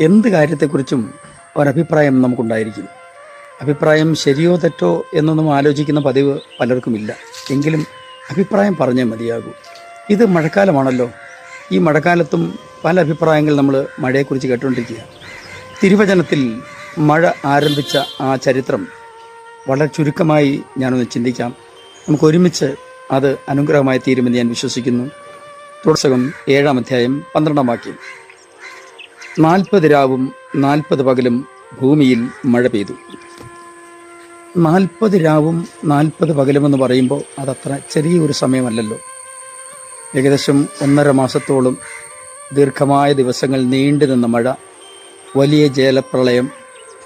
എന്ത് കാര്യത്തെക്കുറിച്ചും ഒരഭിപ്രായം നമുക്കുണ്ടായിരിക്കും. അഭിപ്രായം ശരിയോ തെറ്റോ എന്നൊന്നും ആലോചിക്കുന്ന പതിവ് പലർക്കുമില്ല. എങ്കിലും അഭിപ്രായം പറഞ്ഞേ മതിയാകൂ. ഇത് മഴക്കാലമാണല്ലോ. ഈ മഴക്കാലത്തും പല അഭിപ്രായങ്ങൾ നമ്മൾ മഴയെക്കുറിച്ച് കേട്ടുകൊണ്ടിരിക്കുക. തിരുവചനത്തിൽ മഴ ആരംഭിച്ച ആ ചരിത്രം വളരെ ചുരുക്കമായി ഞാനൊന്ന് ചിന്തിക്കാം. നമുക്ക് ഒരുമിച്ച് അത് അനുഗ്രഹമായി തീരുമെന്ന് ഞാൻ വിശ്വസിക്കുന്നു. തുടർച്ചകം ഏഴാം അധ്യായം പന്ത്രണ്ടാം വാക്യം. നാൽപ്പത് രാവും നാൽപ്പത് പകലും ഭൂമിയിൽ മഴ പെയ്തു. നാൽപ്പത് രാവും നാൽപ്പത് പകലുമെന്ന് പറയുമ്പോൾ അതത്ര ചെറിയൊരു സമയമല്ലല്ലോ. ഏകദേശം ഒന്നര മാസത്തോളം ദീർഘമായ ദിവസങ്ങൾ നീണ്ടു നിന്ന മഴ വലിയ ജലപ്രളയം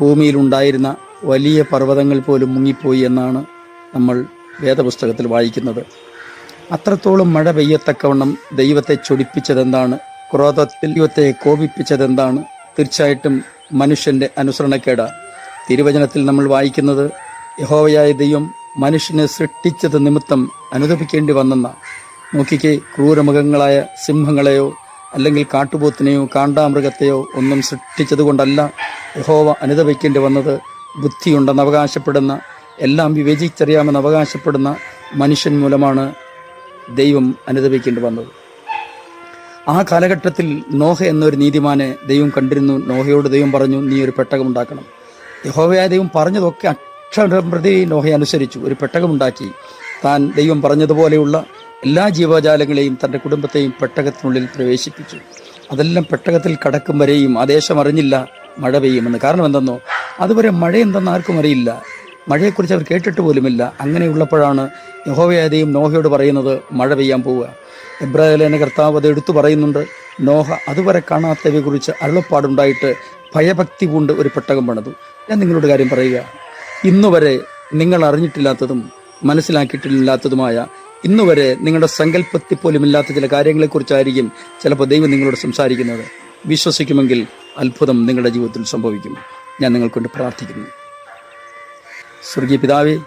ഭൂമിയിലുണ്ടായിരുന്ന വലിയ പർവതങ്ങൾ പോലും മുങ്ങിപ്പോയി എന്നാണ് നമ്മൾ വേദപുസ്തകത്തിൽ വായിക്കുന്നത്. അത്രത്തോളം മഴ പെയ്യത്തക്കവണ്ണം ദൈവത്തെ ചൊടിപ്പിച്ചതെന്താണ് ക്രോധത്തിൽ ദൈവത്തെ കോപിപ്പിച്ചതെന്താണ്? തീർച്ചയായിട്ടും മനുഷ്യന്റെ അനുസരണക്കേട. തിരുവചനത്തിൽ നമ്മൾ വായിക്കുന്നത് യഹോവയായ ദൈവം മനുഷ്യനെ സൃഷ്ടിച്ചത് നിമിത്തം അനുദപിക്കേണ്ടി വന്നെന്ന. നോക്കിക്കെ ക്രൂരമൃഗങ്ങളായ സിംഹങ്ങളെയോ അല്ലെങ്കിൽ കാട്ടുപോത്തിനെയോ കാണ്ടാമൃഗത്തെയോ ഒന്നും സൃഷ്ടിച്ചതുകൊണ്ടല്ല യഹോവ അനുദപിക്കേണ്ടി വന്നത്. ബുദ്ധിയുണ്ടെന്ന് അവകാശപ്പെടുന്ന എല്ലാം വിവേചിച്ചറിയാമെന്ന് അവകാശപ്പെടുന്ന മനുഷ്യൻ മൂലമാണ് ദൈവം അനുദപിക്കേണ്ടി വന്നത്. ആ കാലഘട്ടത്തിൽ നോഹ എന്നൊരു നീതിമാനെ ദൈവം കണ്ടിരുന്നു. നോഹയോട് ദൈവം പറഞ്ഞു നീ ഒരു പെട്ടകം ഉണ്ടാക്കണം. യഹോവയായ ദൈവം പറഞ്ഞതൊക്കെ അക്ഷരം പ്രതി നോഹയെ അനുസരിച്ചു. ഒരു പെട്ടകമുണ്ടാക്കി. താൻ ദൈവം പറഞ്ഞതുപോലെയുള്ള എല്ലാ ജീവജാലങ്ങളെയും തന്റെ കുടുംബത്തെയും പെട്ടകത്തിനുള്ളിൽ പ്രവേശിപ്പിച്ചു. അതെല്ലാം പെട്ടകത്തിൽ കടക്കും വരെയും ആ ദേശം അറിഞ്ഞില്ല മഴ പെയ്യുമെന്ന്. കാരണം എന്തെന്നോ? അതുവരെ മഴ എന്തെന്ന് ആർക്കും അറിയില്ല. മഴയെക്കുറിച്ച് അവർ കേട്ടിട്ട് പോലുമില്ല. അങ്ങനെയുള്ളപ്പോഴാണ് യഹോവയായ ദൈവം നോഹയോട് പറയുന്നത് മഴ പെയ്യാൻ പോവുക. എബ്രാഹിലേന കർത്താവ് അത് എടുത്തു പറയുന്നുണ്ട്. നോഹ അതുവരെ കാണാത്തവയെക്കുറിച്ച് അരുളപ്പാടുണ്ടായിട്ട് ഭയഭക്തി കൊണ്ട് ഒരു പെട്ടകം പണിതു. ഞാൻ നിങ്ങളോട് കാര്യം പറയുക. ഇന്നുവരെ നിങ്ങൾ അറിഞ്ഞിട്ടില്ലാത്തതും മനസ്സിലാക്കിയിട്ടില്ലാത്തതുമായ ഇന്നുവരെ നിങ്ങളുടെ സങ്കല്പത്തിൽ പോലും ഇല്ലാത്ത ചില കാര്യങ്ങളെക്കുറിച്ചായിരിക്കും ചിലപ്പോൾ ദൈവം നിങ്ങളോട് സംസാരിക്കുന്നത്. വിശ്വസിക്കുമെങ്കിൽ അത്ഭുതം നിങ്ങളുടെ ജീവിതത്തിൽ സംഭവിക്കും. ഞാൻ നിങ്ങൾക്കൊണ്ട് പ്രാർത്ഥിക്കുന്നു. സ്വർഗീയ പിതാവേ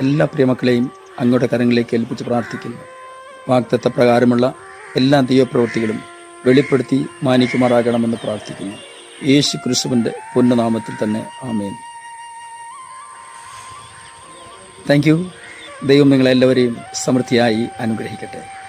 എല്ലാ പ്രിയമക്കളെയും അങ്ങയുടെ കരങ്ങളിലേക്ക് ഏൽപ്പിച്ച് പ്രാർത്ഥിക്കുന്നു. വാക്തത്വ പ്രകാരമുള്ള എല്ലാ ദൈവപ്രവൃത്തികളും വെളിപ്പെടുത്തി മാനിക്കുമാറാകണമെന്ന് പ്രാർത്ഥിക്കുന്നു. യേശു ക്രിസ്തുവിന്റെ പുണ്യനാമത്തിൽ തന്നെ ആമേൻ. Thank you. ദൈവം നിങ്ങളെല്ലാവരെയും സമൃദ്ധിയായി അനുഗ്രഹിക്കട്ടെ.